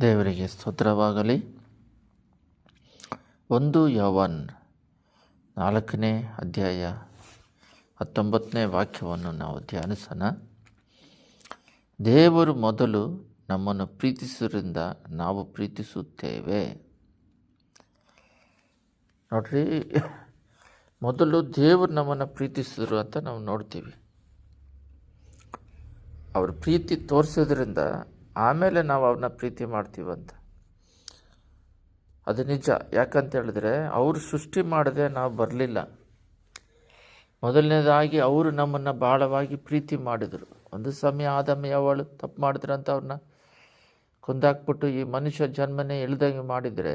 ದೇವರಿಗೆ ಸ್ತೋತ್ರವಾಗಲಿ. ಒಂದು ಯವನ್ ನಾಲ್ಕನೇ ಅಧ್ಯಾಯ ಹತ್ತೊಂಬತ್ತನೇ ವಾಕ್ಯವನ್ನು ನಾವು ಧ್ಯಾನಿಸೋಣ. ದೇವರು ಮೊದಲು ನಮ್ಮನ್ನು ಪ್ರೀತಿಸೋದ್ರಿಂದ ನಾವು ಪ್ರೀತಿಸುತ್ತೇವೆ. ನೋಡ್ರಿ, ಮೊದಲು ದೇವರು ನಮ್ಮನ್ನು ಪ್ರೀತಿಸಿದ್ರು ಅಂತ ನಾವು ನೋಡ್ತೀವಿ. ಅವ್ರ ಪ್ರೀತಿ ತೋರಿಸೋದ್ರಿಂದ ಆಮೇಲೆ ನಾವು ಅವ್ರನ್ನ ಪ್ರೀತಿ ಮಾಡ್ತೀವಂತ ಅದು ನಿಜ. ಯಾಕಂತ ಹೇಳಿದ್ರೆ ಅವರು ಸೃಷ್ಟಿ ಮಾಡದೆ ನಾವು ಬರಲಿಲ್ಲ. ಮೊದಲನೇದಾಗಿ ಅವರು ನಮ್ಮನ್ನು ಭಾಳವಾಗಿ ಪ್ರೀತಿ ಮಾಡಿದರು. ಒಂದು ಸಮಯ ಆದಮೇಲೆ ಅವಳು ತಪ್ಪು ಮಾಡಿದ್ರು ಅಂತ ಅವ್ರನ್ನ ಕೊಂದಾಕ್ಬಿಟ್ಟು ಈ ಮನುಷ್ಯ ಜನ್ಮನೇ ಇಳ್ದಂಗೆ ಮಾಡಿದರೆ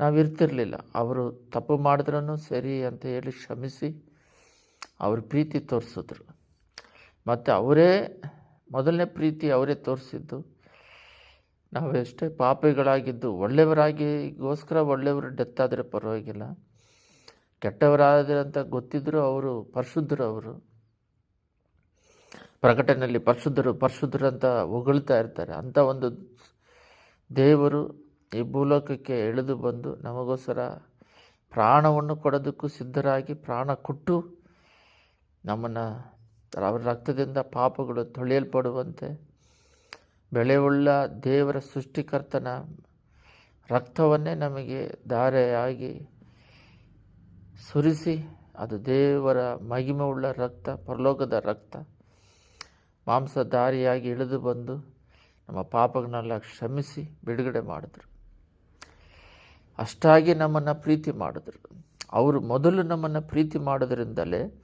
ನಾವು ಇರ್ತಿರಲಿಲ್ಲ. ಅವರು ತಪ್ಪು ಮಾಡಿದ್ರೂ ಸರಿ ಅಂತ ಹೇಳಿ ಕ್ಷಮಿಸಿ ಅವ್ರ ಪ್ರೀತಿ ತೋರಿಸಿದ್ರು. ಮತ್ತು ಅವರೇ ಮೊದಲನೇ ಪ್ರೀತಿ ಅವರೇ ತೋರಿಸಿದ್ದು. ನಾವು ಎಷ್ಟೇ ಪಾಪಿಗಳಾಗಿದ್ದು ಒಳ್ಳೆಯವರಾಗಿಗೋಸ್ಕರ ಒಳ್ಳೆಯವರು ಡೆತ್ ಆದರೆ ಪರವಾಗಿಲ್ಲ. ಕೆಟ್ಟವರಾದರೆ ಅಂತ ಗೊತ್ತಿದ್ದರೂ ಅವರು ಪರಿಶುದ್ಧರು ಅವರು. ಪ್ರಕಟಣೆಯಲ್ಲಿ ಪರಿಶುದ್ಧರು ಪರಿಶುದ್ಧರು ಅಂತ ಹೊಗಳ್ತಾ ಇರ್ತಾರೆ. ಅಂಥ ಒಂದು ದೇವರು ಈ ಭೂಲೋಕಕ್ಕೆ ಇಳಿದು ಬಂದು ನಮಗೋಸ್ಕರ ಪ್ರಾಣವನ್ನು ಕೊಡೋದಕ್ಕೂ ಸಿದ್ಧರಾಗಿ ಪ್ರಾಣ ಕೊಟ್ಟು ನಮ್ಮನ್ನು ಅವರ ರಕ್ತದಿಂದ ಪಾಪಗಳು ತೊಳೆಯಲ್ಪಡುವಂತೆ ಬೆಳೆವುಳ್ಳ ದೇವರ ಸೃಷ್ಟಿಕರ್ತನ ರಕ್ತವನ್ನೇ ನಮಗೆ ಧಾರೆಯಾಗಿ ಸುರಿಸಿ, ಅದು ದೇವರ ಮಹಿಮೆಯುಳ್ಳ ರಕ್ತ, ಪರಲೋಕದ ರಕ್ತ. ಮಾಂಸ ದಾರಿಯಾಗಿ ಇಳಿದು ಬಂದು ನಮ್ಮ ಪಾಪಗಳನ್ನೆಲ್ಲ ಕ್ಷಮಿಸಿ ಬಿಡುಗಡೆ ಮಾಡಿದ್ರು. ಅಷ್ಟಾಗಿ ನಮ್ಮನ್ನು ಪ್ರೀತಿ ಮಾಡಿದ್ರು. ಅವರು ಮೊದಲು ನಮ್ಮನ್ನು ಪ್ರೀತಿ ಮಾಡೋದ್ರಿಂದಲೇ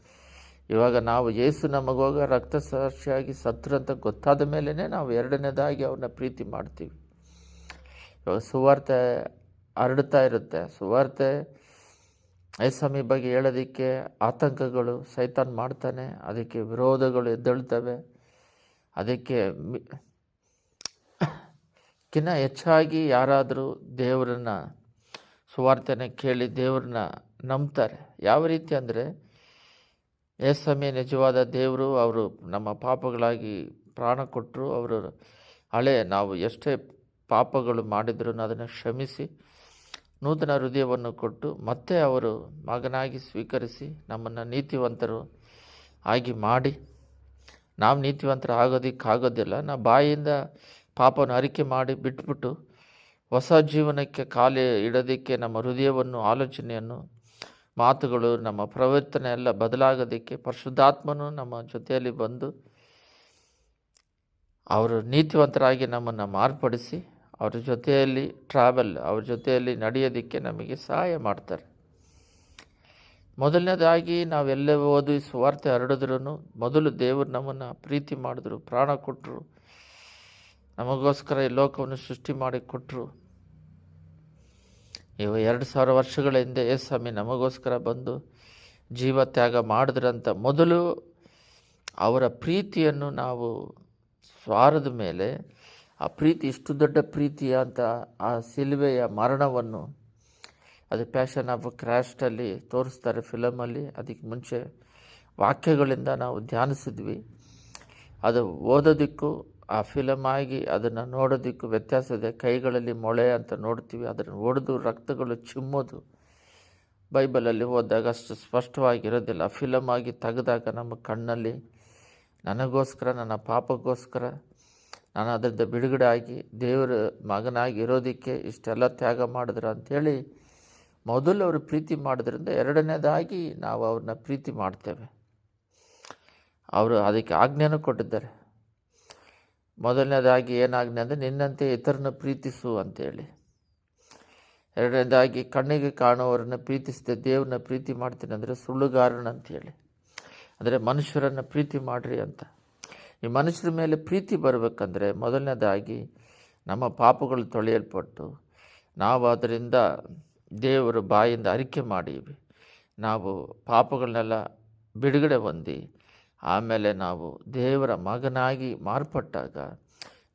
ಇವಾಗ ನಾವು ಯೇಸು ನಮಗೋಗ ರಕ್ತ ಸಾಕ್ಷಿಯಾಗಿ ಸತ್ರು ಅಂತ ಗೊತ್ತಾದ ಮೇಲೇ ನಾವು ಎರಡನೇದಾಗಿ ಅವ್ರನ್ನ ಪ್ರೀತಿ ಮಾಡ್ತೀವಿ. ಇವಾಗ ಸುವಾರ್ತೆ ಹರಡ್ತಾ ಇರುತ್ತೆ. ಸುವಾರ್ತೆ ಐಸ್ವಾಮಿ ಬಗ್ಗೆ ಹೇಳೋದಕ್ಕೆ ಆತಂಕಗಳು ಸೈತಾನ್ ಮಾಡ್ತಾನೆ, ಅದಕ್ಕೆ ವಿರೋಧಗಳು ಎದ್ದೇಳ್ತವೆ, ಅದಕ್ಕೆ ಕಿನ್ನ ಹೆಚ್ಚಾಗಿ ಯಾರಾದರೂ ದೇವರನ್ನ, ಸುವಾರ್ತೆನ ಕೇಳಿ ದೇವ್ರನ್ನ ನಂಬ್ತಾರೆ. ಯಾವ ರೀತಿ ಅಂದರೆ ಏಸಮಯ ನಿಜವಾದ ದೇವರು ಅವರು ನಮ್ಮ ಪಾಪಗಳಾಗಿ ಪ್ರಾಣ ಕೊಟ್ಟರು. ಅವರು ಹಳೆ, ನಾವು ಎಷ್ಟೇ ಪಾಪಗಳು ಮಾಡಿದ್ರು ಅದನ್ನು ಕ್ಷಮಿಸಿ, ನೂತನ ಹೃದಯವನ್ನು ಕೊಟ್ಟು ಮತ್ತೆ ಅವರು ಮಗನಾಗಿ ಸ್ವೀಕರಿಸಿ ನಮ್ಮನ್ನು ನೀತಿವಂತರು ಆಗಿ ಮಾಡಿ. ನಾವು ನೀತಿವಂತರು ಆಗೋದಕ್ಕಾಗೋದಿಲ್ಲ ನಾವು ಬಾಯಿಯಿಂದ ಪಾಪವನ್ನು ಅರಿಕೆ ಮಾಡಿ ಬಿಟ್ಬಿಟ್ಟು ಹೊಸ ಜೀವನಕ್ಕೆ ಕಾಲು ಇಡೋದಕ್ಕೆ ನಮ್ಮ ಹೃದಯವನ್ನು, ಆಲೋಚನೆಯನ್ನು ಮಾತುಗಳು, ನಮ್ಮ ಪ್ರವರ್ತನೆ ಎಲ್ಲ ಬದಲಾಗೋದಕ್ಕೆ ಪರಿಶುದ್ಧಾತ್ಮನು ನಮ್ಮ ಜೊತೆಯಲ್ಲಿ ಬಂದು ಅವರು ನೀತಿವಂತರಾಗಿ ನಮ್ಮನ್ನು ಮಾರ್ಪಡಿಸಿ, ಅವ್ರ ಜೊತೆಯಲ್ಲಿ ಟ್ರಾವೆಲ್ ಅವ್ರ ಜೊತೆಯಲ್ಲಿ ನಡೆಯೋದಕ್ಕೆ ನಮಗೆ ಸಹಾಯ ಮಾಡ್ತಾರೆ. ಮೊದಲನೇದಾಗಿ ನಾವೆಲ್ಲೇ ಓದಿ ಸುವಾರ್ತೆ ಹರಡಿದ್ರೂ ಮೊದಲು ದೇವರು ನಮ್ಮನ್ನು ಪ್ರೀತಿ ಮಾಡಿದ್ರು, ಪ್ರಾಣ ಕೊಟ್ಟರು ನಮಗೋಸ್ಕರ ಈ ಲೋಕವನ್ನು ಸೃಷ್ಟಿ ಮಾಡಿ ಕೊಟ್ಟರು ಇವ ಎರಡು ಸಾವಿರ ವರ್ಷಗಳ ಹಿಂದೆ ಸ್ವಾಮಿ ನಮಗೋಸ್ಕರ ಬಂದು ಜೀವ ತ್ಯಾಗ ಮಾಡಿದ್ರಂತ ಮೊದಲು ಅವರ ಪ್ರೀತಿಯನ್ನು ನಾವು ಸ್ವಾರದ ಮೇಲೆ, ಆ ಪ್ರೀತಿ ಇಷ್ಟು ದೊಡ್ಡ ಪ್ರೀತಿಯ ಅಂತ ಆ ಸಿಲುವೆಯ ಮರಣವನ್ನು ಅದು ಪ್ಯಾಷನ್ ಆಫ್ ಕ್ರ್ಯಾಸ್ಟಲ್ಲಿ ತೋರಿಸ್ತಾರೆ ಫಿಲಮಲ್ಲಿ ಅದಕ್ಕೆ ಮುಂಚೆ ವಾಕ್ಯಗಳಿಂದ ನಾವು ಧ್ಯಾನಿಸಿದ್ವಿ. ಅದು ಓದೋದಕ್ಕೂ ಆ ಫಿಲಮ್ ಆಗಿ ಅದನ್ನು ನೋಡೋದಕ್ಕೂ ವ್ಯತ್ಯಾಸ ಇದೆ. ಕೈಗಳಲ್ಲಿ ಮೊಳೆ ಅಂತ ನೋಡ್ತೀವಿ, ಅದನ್ನು ಒಡೆದು ರಕ್ತಗಳು ಚಿಮ್ಮೋದು. ಬೈಬಲಲ್ಲಿ ಹೋದಾಗ ಅಷ್ಟು ಸ್ಪಷ್ಟವಾಗಿರೋದಿಲ್ಲ. ಫಿಲಮ್ ಆಗಿ ತೆಗೆದಾಗ ನಮ್ಮ ಕಣ್ಣಲ್ಲಿ ನನಗೋಸ್ಕರ, ನನ್ನ ಪಾಪಕ್ಕೋಸ್ಕರ, ನಾನು ಅದರಿಂದ ಬಿಡುಗಡೆ ಆಗಿ ದೇವರ ಮಗನಾಗಿ ಇರೋದಕ್ಕೆ ಇಷ್ಟೆಲ್ಲ ತ್ಯಾಗ ಮಾಡಿದ್ರು ಅಂಥೇಳಿ ಮೊದಲು ಅವರು ಪ್ರೀತಿ ಮಾಡೋದ್ರಿಂದ ಎರಡನೇದಾಗಿ ನಾವು ಅವ್ರನ್ನ ಪ್ರೀತಿ ಮಾಡ್ತೇವೆ. ಅವರು ಅದಕ್ಕೆ ಆಜ್ಞೆನೂ ಕೊಟ್ಟಿದ್ದಾರೆ. ಮೊದಲನೇದಾಗಿ ಏನಾಗ್ನೆ ಅಂದರೆ ನಿನ್ನಂತೆ ಇತರನ್ನು ಪ್ರೀತಿಸು ಅಂತೇಳಿ. ಎರಡನೇದಾಗಿ ಕಣ್ಣಿಗೆ ಕಾಣುವವರನ್ನು ಪ್ರೀತಿಸಿದೆ ದೇವ್ರನ್ನ ಪ್ರೀತಿ ಮಾಡ್ತೀನಿ ಅಂದರೆ ಸುಳ್ಳುಗಾರನ ಅಂತೇಳಿ. ಅಂದರೆ ಮನುಷ್ಯರನ್ನು ಪ್ರೀತಿ ಮಾಡಿರಿ ಅಂತ. ಈ ಮನುಷ್ಯರ ಮೇಲೆ ಪ್ರೀತಿ ಬರಬೇಕಂದ್ರೆ ಮೊದಲನೇದಾಗಿ ನಮ್ಮ ಪಾಪಗಳು ತೊಳೆಯಲ್ಪಟ್ಟು ನಾವು ಅದರಿಂದ ದೇವರ ಬಾಯಿಂದ ಅರಿಕೆ ಮಾಡೀವಿ. ನಾವು ಪಾಪಗಳನ್ನೆಲ್ಲ ಬಿಡುಗಡೆ ಹೊಂದಿ ಆಮೇಲೆ ನಾವು ದೇವರ ಮಗನಾಗಿ ಮಾರ್ಪಟ್ಟಾಗ,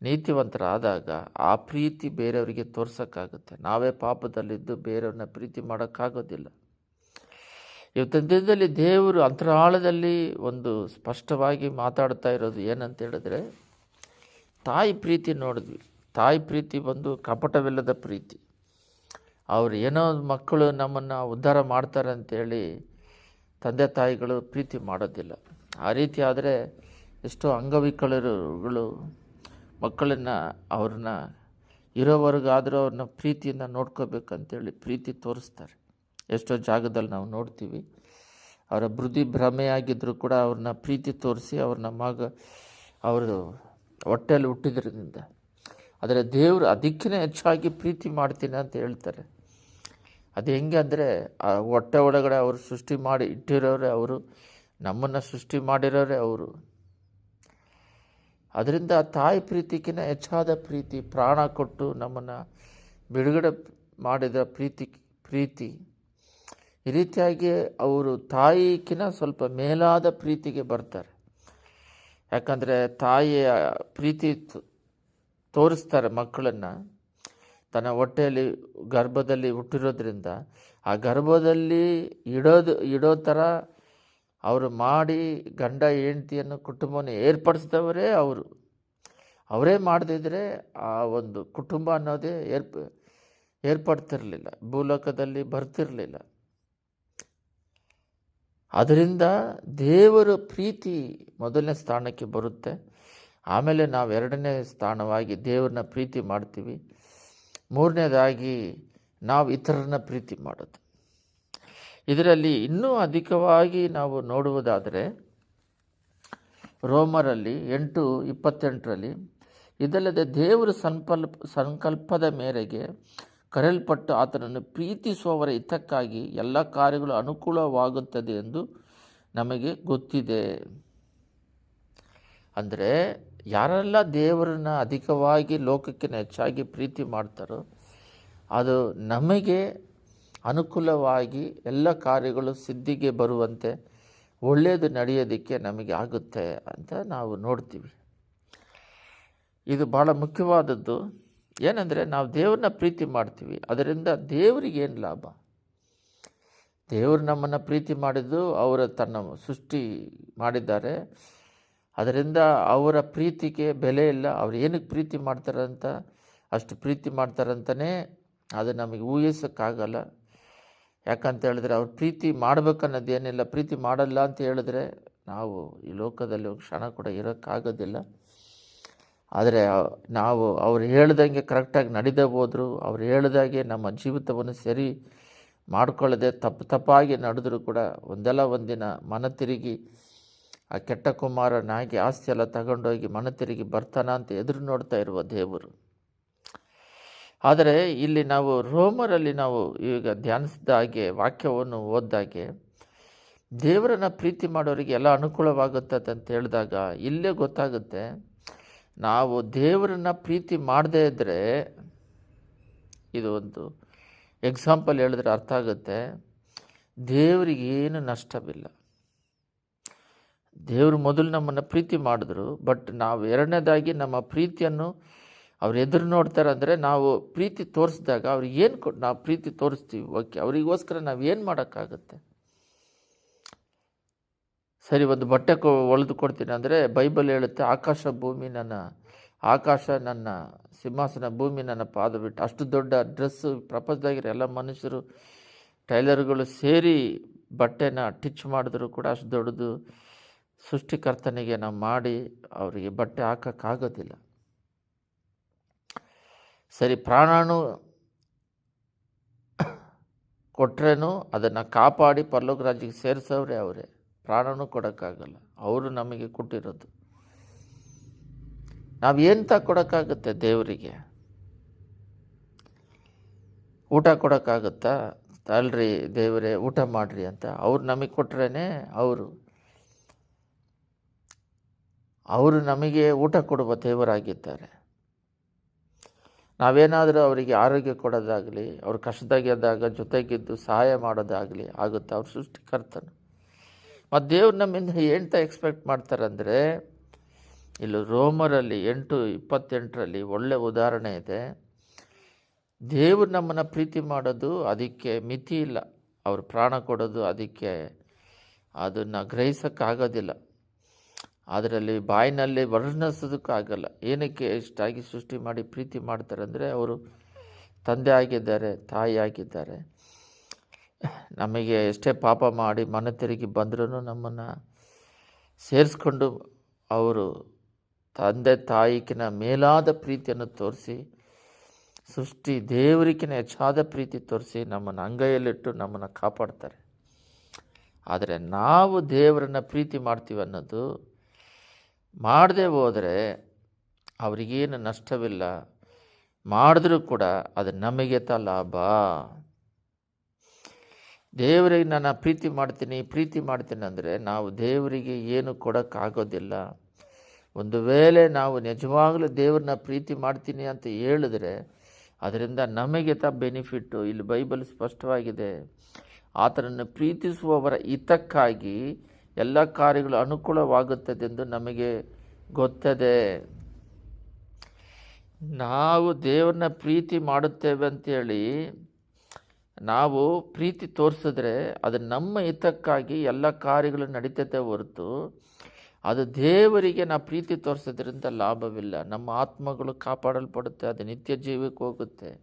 ನೀತಿವಂತರಾದಾಗ ಆ ಪ್ರೀತಿ ಬೇರೆಯವರಿಗೆ ತೋರ್ಸೋಕ್ಕಾಗುತ್ತೆ. ನಾವೇ ಪಾಪದಲ್ಲಿದ್ದು ಬೇರೆಯವ್ರನ್ನ ಪ್ರೀತಿ ಮಾಡೋಕ್ಕಾಗೋದಿಲ್ಲ. ಇವತ್ತಿನ ದಿನದಲ್ಲಿ ದೇವರು ಅಂತರಾಳದಲ್ಲಿ ಒಂದು ಸ್ಪಷ್ಟವಾಗಿ ಮಾತಾಡ್ತಾ ಇರೋದು ಏನಂತ ಹೇಳಿದ್ರೆ, ತಾಯಿ ಪ್ರೀತಿ ನೋಡಿದ್ವಿ. ತಾಯಿ ಪ್ರೀತಿ ಬಂದು ಕಪಟವಿಲ್ಲದ ಪ್ರೀತಿ. ಅವ್ರು ಏನೋ ಮಕ್ಕಳು ನಮ್ಮನ್ನು ಉದ್ಧಾರ ಮಾಡ್ತಾರೆ ಅಂತೇಳಿ ತಂದೆ ತಾಯಿಗಳು ಪ್ರೀತಿ ಮಾಡೋದಿಲ್ಲ. ಆ ರೀತಿ ಆದರೆ ಎಷ್ಟೋ ಅಂಗವಿಕಲರುಗಳು ಮಕ್ಕಳನ್ನು ಅವ್ರನ್ನ ಇರೋವರೆಗಾದರೂ ಅವ್ರನ್ನ ಪ್ರೀತಿಯಿಂದ ನೋಡ್ಕೋಬೇಕಂತೇಳಿ ಪ್ರೀತಿ ತೋರಿಸ್ತಾರೆ. ಎಷ್ಟೋ ಜಾಗದಲ್ಲಿ ನಾವು ನೋಡ್ತೀವಿ. ಅವರ ಬುದ್ಧಿ ಭ್ರಮೆಯಾಗಿದ್ದರೂ ಕೂಡ ಅವ್ರನ್ನ ಪ್ರೀತಿ ತೋರಿಸಿ ಅವ್ರನ್ನ ಮಗ ಅವರು ಹೊಟ್ಟೆಯಲ್ಲಿ ಹುಟ್ಟಿದ್ರಿಂದ. ಆದರೆ ದೇವರು ಅದಕ್ಕಿಂತ ಹೆಚ್ಚಾಗಿ ಪ್ರೀತಿ ಮಾಡ್ತೀನಿ ಅಂತ ಹೇಳ್ತಾರೆ. ಅದು ಹೆಂಗೆ ಅಂದರೆ ಆ ಹೊಟ್ಟೆ ಒಳಗಡೆ ಅವರು ಸೃಷ್ಟಿ ಮಾಡಿ ಇಟ್ಟಿರೋರೆ ಅವರು ನಮ್ಮನ್ನು ಸೃಷ್ಟಿ ಮಾಡಿರೋರೆ ಅವರು. ಅದರಿಂದ ತಾಯಿ ಪ್ರೀತಿಗಿಂತ ಹೆಚ್ಚಾದ ಪ್ರೀತಿ, ಪ್ರಾಣ ಕೊಟ್ಟು ನಮ್ಮನ್ನು ಬಿಡುಗಡೆ ಮಾಡಿದ ಪ್ರೀತಿ ಪ್ರೀತಿ. ಈ ರೀತಿಯಾಗಿ ಅವರು ತಾಯಿಗಿನ ಸ್ವಲ್ಪ ಮೇಲಾದ ಪ್ರೀತಿಗೆ ಬರ್ತಾರೆ. ಯಾಕಂದರೆ ತಾಯಿಯ ಪ್ರೀತಿ ತೋರಿಸ್ತಾರೆ ಮಕ್ಕಳನ್ನು. ತನ್ನ ಹೊಟ್ಟೆಯಲ್ಲಿ, ಗರ್ಭದಲ್ಲಿ ಹುಟ್ಟಿರೋದ್ರಿಂದ ಆ ಗರ್ಭದಲ್ಲಿ ಇಡೋದು, ಇಡೋ ಥರ ಅವರು ಮಾಡಿ ಗಂಡ ಹೆಂಡತಿಯನ್ನು ಕುಟುಂಬವನ್ನು ಏರ್ಪಡಿಸಿದವರೇ ಅವರು. ಅವರೇ ಮಾಡದಿದ್ದರೆ ಆ ಒಂದು ಕುಟುಂಬ ಅನ್ನೋದೇ ಏರ್ಪ ಏರ್ಪಡ್ತಿರಲಿಲ್ಲ, ಭೂಲೋಕದಲ್ಲಿ ಬರ್ತಿರಲಿಲ್ಲ. ಅದರಿಂದ ದೇವರ ಪ್ರೀತಿ ಮೊದಲನೇ ಸ್ಥಾನಕ್ಕೆ ಬರುತ್ತೆ. ಆಮೇಲೆ ನಾವು ಎರಡನೇ ಸ್ಥಾನವಾಗಿ ದೇವ್ರನ್ನ ಪ್ರೀತಿ ಮಾಡ್ತೀವಿ. ಮೂರನೇದಾಗಿ ನಾವು ಇತರರನ್ನ ಪ್ರೀತಿ ಮಾಡೋದು. ಇದರಲ್ಲಿ ಇನ್ನೂ ಅಧಿಕವಾಗಿ ನಾವು ನೋಡುವುದಾದರೆ ರೋಮರಲ್ಲಿ ಎಂಟು ಇಪ್ಪತ್ತೆಂಟರಲ್ಲಿ, ಇದಲ್ಲದೆ ದೇವರ ಸಂಕಲ್ಪ ಸಂಕಲ್ಪದ ಮೇರೆಗೆ ಕರೆಯಲ್ಪಟ್ಟು ಆತನನ್ನು ಪ್ರೀತಿಸುವವರ ಹಿತಕ್ಕಾಗಿ ಎಲ್ಲ ಕಾರ್ಯಗಳು ಅನುಕೂಲವಾಗುತ್ತದೆ ಎಂದು ನಮಗೆ ಗೊತ್ತಿದೆ. ಅಂದರೆ ಯಾರೆಲ್ಲ ದೇವರನ್ನ ಅಧಿಕವಾಗಿ ಲೋಕಕ್ಕಿಂತ ಹೆಚ್ಚಾಗಿ ಪ್ರೀತಿ ಮಾಡ್ತಾರೋ ಅದು ನಮಗೆ ಅನುಕೂಲವಾಗಿ ಎಲ್ಲ ಕಾರ್ಯಗಳು ಸಿದ್ಧಿಗೆ ಬರುವಂತೆ ಒಳ್ಳೆಯದು ನಡೆಯೋದಕ್ಕೆ ನಮಗೆ ಆಗುತ್ತೆ ಅಂತ ನಾವು ನೋಡ್ತೀವಿ. ಇದು ಭಾಳ ಮುಖ್ಯವಾದದ್ದು. ಏನಂದರೆ ನಾವು ದೇವ್ರನ್ನ ಪ್ರೀತಿ ಮಾಡ್ತೀವಿ. ಅದರಿಂದ ದೇವರಿಗೆ ಏನು ಲಾಭ? ದೇವರು ನಮ್ಮನ್ನು ಪ್ರೀತಿ ಮಾಡಿದ್ದು ಅವರ ತನ್ನ ಸೃಷ್ಟಿ ಮಾಡಿದ್ದಾರೆ. ಅದರಿಂದ ಅವರ ಪ್ರೀತಿಗೆ ಬೆಲೆ ಇಲ್ಲ. ಅವ್ರು ಏನಕ್ಕೆ ಪ್ರೀತಿ ಮಾಡ್ತಾರಂತ? ಅಷ್ಟು ಪ್ರೀತಿ ಮಾಡ್ತಾರಂತಲೇ ಅದು ನಮಗೆ ಊಹಿಸೋಕ್ಕಾಗಲ್ಲ. ಯಾಕಂತ ಹೇಳಿದ್ರೆ ಅವ್ರು ಪ್ರೀತಿ ಮಾಡ್ಬೇಕನ್ನೋದೇನಿಲ್ಲ ಪ್ರೀತಿ ಮಾಡಲ್ಲ ಅಂತ ಹೇಳಿದ್ರೆ ನಾವು ಈ ಲೋಕದಲ್ಲಿ ಕ್ಷಣ ಕೂಡ ಇರೋಕ್ಕಾಗೋದಿಲ್ಲ. ಆದರೆ ನಾವು ಅವ್ರು ಹೇಳ್ದಂಗೆ ಕರೆಕ್ಟಾಗಿ ನಡೀದೇ ಹೋದ್ರು, ಅವ್ರು ಹೇಳ್ದಾಗೆ ನಮ್ಮ ಜೀವಿತವನ್ನು ಸರಿ ಮಾಡ್ಕೊಳ್ಳದೆ ತಪ್ಪು ತಪ್ಪಾಗಿ ನಡೆದರೂ ಕೂಡ ಒಂದಲ್ಲ ಒಂದಿನ ಮನ ತಿರುಗಿ ಆ ಕೆಟ್ಟ ಕುಮಾರನಾಗಿ ಆಸ್ತಿ ಎಲ್ಲ ತಗೊಂಡೋಗಿ ಮನ ತಿರುಗಿ ಬರ್ತಾನ ಅಂತ ಎದುರು ನೋಡ್ತಾ ಇರುವ ದೇವರು. ಆದರೆ ಇಲ್ಲಿ ನಾವು ರೋಮರಲ್ಲಿ ನಾವು ಈಗ ಧ್ಯಾನಿಸಿದ ಹಾಗೆ ವಾಕ್ಯವನ್ನು ಓದ್ದಾಗೆ ದೇವರನ್ನು ಪ್ರೀತಿ ಮಾಡೋರಿಗೆ ಎಲ್ಲ ಅನುಕೂಲವಾಗುತ್ತದೆ ಅಂತ ಹೇಳಿದಾಗ ಇಲ್ಲೇ ಗೊತ್ತಾಗುತ್ತೆ, ನಾವು ದೇವರನ್ನ ಪ್ರೀತಿ ಮಾಡದೇ ಇದ್ದರೆ ಇದು ಒಂದು ಎಕ್ಸಾಂಪಲ್ ಹೇಳಿದ್ರೆ ಅರ್ಥ ಆಗುತ್ತೆ ದೇವರಿಗೇನು ನಷ್ಟವಿಲ್ಲ. ದೇವರು ಮೊದಲು ನಮ್ಮನ್ನು ಪ್ರೀತಿ ಮಾಡಿದ್ರು ಬಟ್ ನಾವು ಎರಡನೇದಾಗಿ ನಮ್ಮ ಪ್ರೀತಿಯನ್ನು ಅವ್ರು ಎದುರು ನೋಡ್ತಾರೆ ಅಂದರೆ ನಾವು ಪ್ರೀತಿ ತೋರಿಸಿದಾಗ ಅವ್ರಿಗೆ ಏನು ಕೊಟ್ಟು ನಾವು ಪ್ರೀತಿ ತೋರಿಸ್ತೀವಿ. ಓಕೆ, ಅವರಿಗೋಸ್ಕರ ನಾವು ಏನು ಮಾಡೋಕ್ಕಾಗುತ್ತೆ? ಸರಿ, ಒಂದು ಬಟ್ಟೆ ಕೊ ಒಳೆದು ಕೊಡ್ತೀನಿ ಅಂದರೆ ಬೈಬಲ್ ಹೇಳುತ್ತೆ, ಆಕಾಶ ಭೂಮಿ ನನ್ನ, ಆಕಾಶ ನನ್ನ, ಸಿಂಹಾಸನ ಭೂಮಿ ನನ್ನ ಪಾದ ಬಿಟ್ಟು. ಅಷ್ಟು ದೊಡ್ಡ ಡ್ರೆಸ್ಸು ಪ್ರಪಂಚದಾಗಿರೋ ಎಲ್ಲ ಮನುಷ್ಯರು, ಟೈಲರ್ಗಳು ಸೇರಿ ಬಟ್ಟೆನ ಟಿಚ್ ಮಾಡಿದ್ರು ಕೂಡ ಅಷ್ಟು ದೊಡ್ಡದು ಸೃಷ್ಟಿಕರ್ತನಿಗೆ ನಾವು ಮಾಡಿ ಅವರಿಗೆ ಬಟ್ಟೆ ಹಾಕೋಕ್ಕಾಗೋದಿಲ್ಲ. ಸರಿ ಪ್ರಾಣಾನು ಕೊಟ್ರೇನು ಅದನ್ನು ಕಾಪಾಡಿ ಪರಲೋಕ ರಾಜ್ಯಕ್ಕೆ ಸೇರಿಸೋರೆ ಅವರೇ. ಪ್ರಾಣನೂ ಕೊಡೋಕ್ಕಾಗಲ್ಲ. ಅವರು ನಮಗೆ ಕೊಟ್ಟಿರೋದು. ನಾವು ಎಂತ ಕೊಡೋಕ್ಕಾಗುತ್ತೆ ದೇವರಿಗೆ? ಊಟ ಕೊಡೋಕ್ಕಾಗುತ್ತಾ? ಅಲ್ರಿ ದೇವರೇ, ಊಟ ಮಾಡಿರಿ ಅಂತ. ಅವ್ರು ನಮಗೆ ಕೊಟ್ರೇ ಅವರು. ಅವರು ನಮಗೆ ಊಟ ಕೊಡುವ ದೇವರಾಗಿದ್ದಾರೆ. ನಾವೇನಾದರೂ ಅವರಿಗೆ ಆರೋಗ್ಯ ಕೊಡೋದಾಗಲಿ, ಅವ್ರ ಕಷ್ಟದಾಗಿದ್ದಾಗ ಜೊತೆಗಿದ್ದು ಸಹಾಯ ಮಾಡೋದಾಗಲಿ ಆಗುತ್ತೆ. ಅವ್ರ ಸೃಷ್ಟಿಕರ್ತನು. ಮತ್ತು ದೇವ್ರು ನಮ್ಮಿಂದ ಎಂತ ಎಕ್ಸ್ಪೆಕ್ಟ್ ಮಾಡ್ತಾರಂದರೆ, ಇಲ್ಲಿ ರೋಮರಲ್ಲಿ ಎಂಟು ಇಪ್ಪತ್ತೆಂಟರಲ್ಲಿ ಒಳ್ಳೆ ಉದಾಹರಣೆ ಇದೆ. ದೇವರು ನಮ್ಮನ್ನು ಪ್ರೀತಿ ಮಾಡೋದು ಅದಕ್ಕೆ ಮಿತಿ ಇಲ್ಲ. ಅವ್ರು ಪ್ರಾಣ ಕೊಡೋದು ಅದಕ್ಕೆ ಅದನ್ನು ಗ್ರಹಿಸೋಕ್ಕಾಗೋದಿಲ್ಲ. ಅದರಲ್ಲಿ ಬಾಯಿನಲ್ಲಿ ವರ್ಣಿಸೋದಕ್ಕಾಗಲ್ಲ. ಏನಕ್ಕೆ ಇಷ್ಟಾಗಿ ಸೃಷ್ಟಿ ಮಾಡಿ ಪ್ರೀತಿ ಮಾಡ್ತಾರೆ ಅಂದರೆ ಅವರು ತಂದೆ ಆಗಿದ್ದಾರೆ, ತಾಯಿ ಆಗಿದ್ದಾರೆ. ನಮಗೆ ಎಷ್ಟೇ ಪಾಪ ಮಾಡಿ ಮನೆ ತಿರುಗಿ ಬಂದರೂ ನಮ್ಮನ್ನು ಸೇರಿಸ್ಕೊಂಡು ಅವರು ತಂದೆ ತಾಯಿಕಿನ ಮೇಲಾದ ಪ್ರೀತಿಯನ್ನು ತೋರಿಸಿ, ಸೃಷ್ಟಿ ದೇವರಿಗಿನ ಹೆಚ್ಚಾದ ಪ್ರೀತಿ ತೋರಿಸಿ ನಮ್ಮನ್ನು ಅಂಗೈಯಲ್ಲಿಟ್ಟು ನಮ್ಮನ್ನು ಕಾಪಾಡ್ತಾರೆ. ಆದರೆ ನಾವು ದೇವರನ್ನು ಪ್ರೀತಿ ಮಾಡ್ತೀವಿ ಅನ್ನೋದು ಮಾಡದೆ ಹೋದರೆ ಅವರಿಗೇನು ನಷ್ಟವಿಲ್ಲ. ಮಾಡಿದ್ರೂ ಕೂಡ ಅದು ನಮಗೆ ತ ಲಾಭ. ದೇವರಿಗೆ ನಾನು ಪ್ರೀತಿ ಮಾಡ್ತೀನಿ ಪ್ರೀತಿ ಮಾಡ್ತೀನಿ ಅಂದರೆ ನಾವು ದೇವರಿಗೆ ಏನು ಕೊಡೋಕ್ಕಾಗೋದಿಲ್ಲ. ಒಂದು ವೇಳೆ ನಾವು ನಿಜವಾಗಲೂ ದೇವ್ರನ್ನ ಪ್ರೀತಿ ಮಾಡ್ತೀನಿ ಅಂತ ಹೇಳಿದ್ರೆ ಅದರಿಂದ ನಮಗೆ ತ ಬೆನಿಫಿಟ್ಟು. ಇಲ್ಲಿ ಬೈಬಲ್ ಸ್ಪಷ್ಟವಾಗಿದೆ. ಆತನನ್ನು ಪ್ರೀತಿಸುವವರ ಹಿತಕ್ಕಾಗಿ ಎಲ್ಲ ಕಾರ್ಯಗಳು ಅನುಕೂಲವಾಗುತ್ತದೆಂದು ನಮಗೆ ಗೊತ್ತದೆ. ನಾವು ದೇವರನ್ನ ಪ್ರೀತಿ ಮಾಡುತ್ತೇವೆ ಅಂತೇಳಿ ನಾವು ಪ್ರೀತಿ ತೋರಿಸಿದ್ರೆ ಅದು ನಮ್ಮ ಹಿತಕ್ಕಾಗಿ ಎಲ್ಲ ಕಾರ್ಯಗಳು ನಡೀತದೆ ಹೊರತು ಅದು ದೇವರಿಗೆ ನಾವು ಪ್ರೀತಿ ತೋರಿಸೋದ್ರಿಂದ ಲಾಭವಿಲ್ಲ. ನಮ್ಮ ಆತ್ಮಗಳು ಕಾಪಾಡಲ್ಪಡುತ್ತೆ, ಅದು ನಿತ್ಯ ಜೀವಕ್ಕೆ ಹೋಗುತ್ತೆ.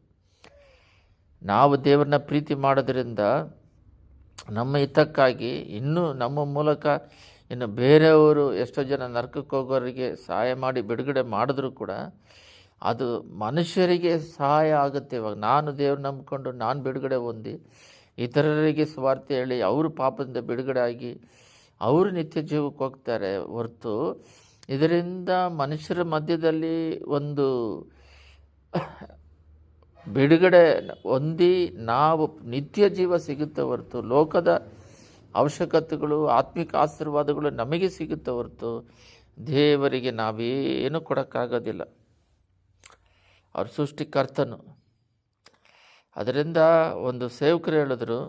ನಾವು ದೇವರನ್ನ ಪ್ರೀತಿ ಮಾಡೋದ್ರಿಂದ ನಮ್ಮ ಹಿತಕ್ಕಾಗಿ ಇನ್ನೂ ನಮ್ಮ ಮೂಲಕ ಇನ್ನು ಬೇರೆಯವರು ಎಷ್ಟೋ ಜನ ನರಕಕ್ಕೆ ಹೋಗೋರಿಗೆ ಸಹಾಯ ಮಾಡಿ ಬಿಡುಗಡೆ ಮಾಡಿದ್ರೂ ಕೂಡ ಅದು ಮನುಷ್ಯರಿಗೆ ಸಹಾಯ ಆಗುತ್ತೆ. ಇವಾಗ ನಾನು ದೇವ್ರು ನಂಬಿಕೊಂಡು ನಾನು ಬಿಡುಗಡೆ ಹೊಂದಿ ಇತರರಿಗೆ ಸ್ವಾರ್ಥ ಹೇಳಿ ಅವರು ಪಾಪದಿಂದ ಬಿಡುಗಡೆ ಆಗಿ ಅವರು ನಿತ್ಯ ಜೀವಕ್ಕೆ ಹೋಗ್ತಾರೆ ಹೊರತು ಇದರಿಂದ ಮನುಷ್ಯರ ಮಧ್ಯದಲ್ಲಿ ಒಂದು ಬಿಡುಗಡೆ ಹೊಂದಿ ನಾವು ನಿತ್ಯ ಜೀವ ಸಿಗುತ್ತೆ ಹೊರತು ಲೋಕದ ಅವಶ್ಯಕತೆಗಳು, ಆತ್ಮಿಕ ಆಶೀರ್ವಾದಗಳು ನಮಗೆ ಸಿಗುತ್ತೆ ಹೊರತು ದೇವರಿಗೆ ನಾವೇನು ಕೊಡೋಕ್ಕಾಗೋದಿಲ್ಲ. ಅವ್ರ ಸೃಷ್ಟಿಕರ್ತನು. ಅದರಿಂದ ಒಂದು ಸೇವಕರು ಹೇಳಿದ್ರು,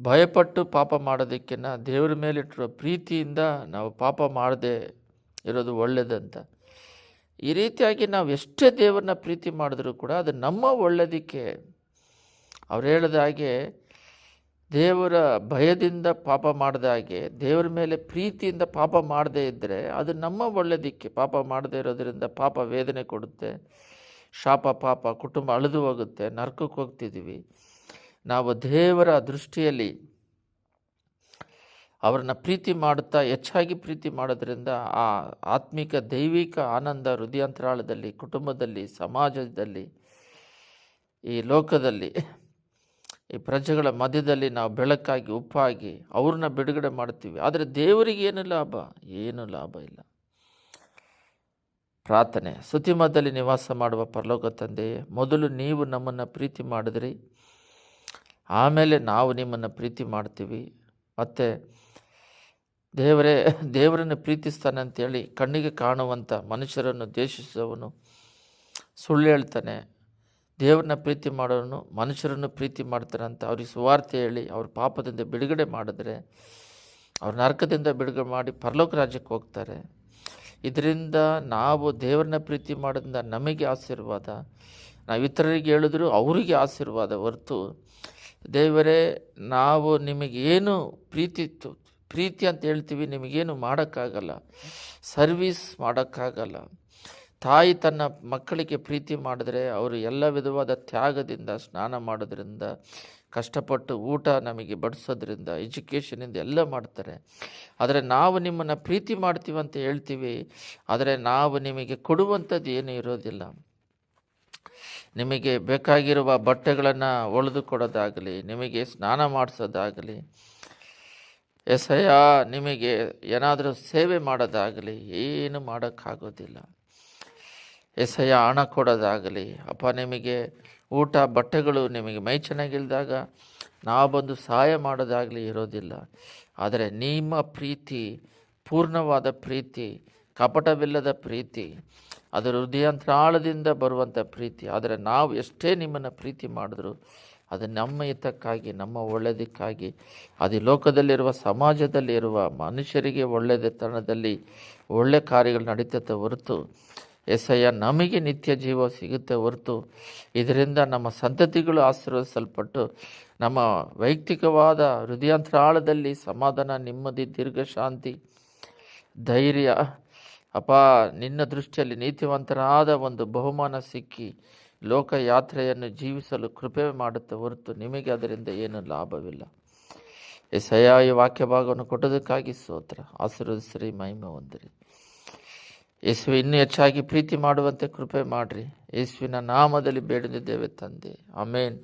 ಭಯಪಟ್ಟು ಪಾಪ ಮಾಡೋದಕ್ಕಿಂತ ದೇವರ ಮೇಲಿಟ್ಟಿರೋ ಪ್ರೀತಿಯಿಂದ ನಾವು ಪಾಪ ಮಾಡದೆ ಇರೋದು ಒಳ್ಳೆಯದಂತ ಈ ರೀತಿಯಾಗಿ ನಾವು ಎಷ್ಟೇ ದೇವರನ್ನ ಪ್ರೀತಿ ಮಾಡಿದ್ರೂ ಕೂಡ ಅದು ನಮ್ಮ ಒಳ್ಳೆಯದಕ್ಕೆ ಅವ್ರು ಹೇಳಿದ ಹಾಗೆ ದೇವರ ಭಯದಿಂದ ಪಾಪ ಮಾಡಿದ ಹಾಗೆ, ದೇವರ ಮೇಲೆ ಪ್ರೀತಿಯಿಂದ ಪಾಪ ಮಾಡದೇ ಇದ್ದರೆ ಅದು ನಮ್ಮ ಒಳ್ಳೆಯದಕ್ಕೆ ಪಾಪ ಮಾಡದೇ ಇರೋದರಿಂದ ಪಾಪ ವೇದನೆ ಕೊಡುತ್ತೆ. ಶಾಪ, ಪಾಪ, ಕುಟುಂಬ ಅಳಿದು ಹೋಗುತ್ತೆ, ನರ್ಕಕ್ಕೆ ಹೋಗ್ತಿದ್ದೀವಿ. ನಾವು ದೇವರ ದೃಷ್ಟಿಯಲ್ಲಿ ಅವರನ್ನ ಪ್ರೀತಿ ಮಾಡುತ್ತಾ ಹೆಚ್ಚಾಗಿ ಪ್ರೀತಿ ಮಾಡೋದ್ರಿಂದ ಆ ಆತ್ಮಿಕ ದೈವಿಕ ಆನಂದ ಹೃದಯಾಂತರಾಳದಲ್ಲಿ, ಕುಟುಂಬದಲ್ಲಿ, ಸಮಾಜದಲ್ಲಿ, ಈ ಲೋಕದಲ್ಲಿ, ಈ ಪ್ರಜೆಗಳ ಮಧ್ಯದಲ್ಲಿ ನಾವು ಬೆಳಕಾಗಿ, ಉಪ್ಪಾಗಿ ಅವ್ರನ್ನ ಬಿಡುಗಡೆ ಮಾಡ್ತೀವಿ ಆದರೆ ದೇವರಿಗೆ ಏನು ಲಾಭ? ಏನು ಲಾಭ ಇಲ್ಲ. ಪ್ರಾರ್ಥನೆ. ಸುತಿಮದಲ್ಲಿ ನಿವಾಸ ಮಾಡುವ ಪರಲೋಕ ತಂದೆಯೇ ಮೊದಲು ನೀವು ನಮ್ಮನ್ನು ಪ್ರೀತಿ ಮಾಡಿದ್ರಿ. ಆಮೇಲೆ ನಾವು ನಿಮ್ಮನ್ನು ಪ್ರೀತಿ ಮಾಡ್ತೀವಿ. ಮತ್ತು ದೇವರೇ, ದೇವರನ್ನು ಪ್ರೀತಿಸ್ತಾನೆ ಅಂತೇಳಿ ಕಣ್ಣಿಗೆ ಕಾಣುವಂಥ ಮನುಷ್ಯರನ್ನು ದ್ವೇಷಿಸುವವನು ಸುಳ್ಳು ಹೇಳ್ತಾನೆ. ದೇವರನ್ನ ಪ್ರೀತಿ ಮಾಡೋನು ಮನುಷ್ಯರನ್ನು ಪ್ರೀತಿ ಮಾಡ್ತಾನೆ ಅಂತ ಅವ್ರಿಗೆ ಸುವಾರ್ತೆ ಹೇಳಿ ಅವ್ರ ಪಾಪದಿಂದ ಬಿಡುಗಡೆ ಮಾಡಿದ್ರೆ ಅವ್ರ ನರಕದಿಂದ ಬಿಡುಗಡೆ ಮಾಡಿ ಪರಲೋಕ ರಾಜ್ಯಕ್ಕೆ ಹೋಗ್ತಾರೆ. ಇದರಿಂದ ನಾವು ದೇವ್ರನ್ನ ಪ್ರೀತಿ ಮಾಡೋದ್ರಿಂದ ನಮಗೆ ಆಶೀರ್ವಾದ. ನಾವು ಇತರರಿಗೆ ಹೇಳಿದ್ರು ಅವರಿಗೆ ಆಶೀರ್ವಾದ ಹೊರತು ದೇವರೇ, ನಾವು ನಿಮಗೇನು ಪ್ರೀತಿ ಪ್ರೀತಿ ಅಂತ ಹೇಳ್ತೀವಿ, ನಿಮಗೇನು ಮಾಡೋಕ್ಕಾಗಲ್ಲ. ಸರ್ವೀಸ್ ಮಾಡೋಕ್ಕಾಗಲ್ಲ. ತಾಯಿ ತನ್ನ ಮಕ್ಕಳಿಗೆ ಪ್ರೀತಿ ಮಾಡಿದ್ರೆ ಅವರು ಎಲ್ಲ ವಿಧವಾದ ತ್ಯಾಗದಿಂದ, ಸ್ನಾನ ಮಾಡೋದ್ರಿಂದ, ಕಷ್ಟಪಟ್ಟು ಊಟ ನಮಗೆ ಬಡಿಸೋದ್ರಿಂದ ಎಜುಕೇಷನಿಂದ ಎಲ್ಲ ಮಾಡ್ತಾರೆ. ಆದರೆ ನಾವು ನಿಮ್ಮನ್ನು ಪ್ರೀತಿ ಮಾಡ್ತೀವಿ ಅಂತ ಹೇಳ್ತೀವಿ, ಆದರೆ ನಾವು ನಿಮಗೆ ಕೊಡುವಂಥದ್ದು ಏನೂ ಇರೋದಿಲ್ಲ. ನಿಮಗೆ ಬೇಕಾಗಿರುವ ಬಟ್ಟೆಗಳನ್ನು ಒಳೆದು ಕೊಡೋದಾಗಲಿ, ನಿಮಗೆ ಸ್ನಾನ ಮಾಡಿಸೋದಾಗಲಿ ಎಸಯ ನಿಮಗೆ ಏನಾದರೂ ಸೇವೆ ಮಾಡೋದಾಗಲಿ, ಏನು ಮಾಡೋಕ್ಕಾಗೋದಿಲ್ಲ. ಎಸಯ್ಯ ಹಣ ಕೊಡೋದಾಗಲಿ, ಅಪ್ಪ ನಿಮಗೆ ಊಟ, ಬಟ್ಟೆಗಳು ನಿಮಗೆ ಮೈ ಚೆನ್ನಾಗಿಲ್ದಾಗ ನಾವು ಬಂದು ಸಹಾಯ ಮಾಡೋದಾಗಲಿ ಇರೋದಿಲ್ಲ. ಆದರೆ ನಿಮ್ಮ ಪ್ರೀತಿ, ಪೂರ್ಣವಾದ ಪ್ರೀತಿ, ಕಪಟವಿಲ್ಲದ ಪ್ರೀತಿ ಅದರ ಹೃದಯಾಂತರಾಳದಿಂದ ಬರುವಂಥ ಪ್ರೀತಿ. ಆದರೆ ನಾವು ಎಷ್ಟೇ ನಿಮ್ಮನ್ನು ಪ್ರೀತಿ ಮಾಡಿದ್ರು ಅದು ನಮ್ಮ ಹಿತಕ್ಕಾಗಿ, ನಮ್ಮ ಒಳ್ಳೆಯದಕ್ಕಾಗಿ. ಅದು ಲೋಕದಲ್ಲಿರುವ ಸಮಾಜದಲ್ಲಿರುವ ಮನುಷ್ಯರಿಗೆ ಒಳ್ಳೆಯತನದಲ್ಲಿ ಒಳ್ಳೆ ಕಾರ್ಯಗಳು ನಡೀತದೆ ಹೊರತು ಎಸಯ್ಯ ನಮಗೆ ನಿತ್ಯ ಜೀವ ಸಿಗುತ್ತೆ ಹೊರತು. ಇದರಿಂದ ನಮ್ಮ ಸಂತತಿಗಳು ಆಶೀರ್ವದಿಸಲ್ಪಟ್ಟು, ನಮ್ಮ ವೈಯಕ್ತಿಕವಾದ ಹೃದಯಾಂತರಾಳದಲ್ಲಿ ಸಮಾಧಾನ, ನೆಮ್ಮದಿ, ದೀರ್ಘಶಾಂತಿ, ಧೈರ್ಯ ಅಪ್ಪ ನಿನ್ನ ದೃಷ್ಟಿಯಲ್ಲಿ ನೀತಿವಂತರಾದ ಒಂದು ಬಹುಮಾನ ಸಿಕ್ಕಿ ಲೋಕಯಾತ್ರೆಯನ್ನು ಜೀವಿಸಲು ಕೃಪೆ ಮಾಡುತ್ತೆ ಹೊರತು ನಿಮಗೆ ಅದರಿಂದ ಏನು ಲಾಭವಿಲ್ಲ. ಎಸಯ ಈ ವಾಕ್ಯ ಭಾಗವನ್ನು ಕೊಟ್ಟೋದಕ್ಕಾಗಿ ಸ್ತೋತ್ರ. ಶ್ರೀ ಮಹಿಮೆ ಹೊಂದಿರಿ. ಯೇಸು ಇನ್ನೂ ಹೆಚ್ಚಾಗಿ ಪ್ರೀತಿ ಮಾಡುವಂತೆ ಕೃಪೆ ಮಾಡಿರಿ. ಯೇಸುವಿನ ನಾಮದಲ್ಲಿ ಬೇಡದಿದ್ದೇವೆ ತಂದೆ. ಆಮೇನ್.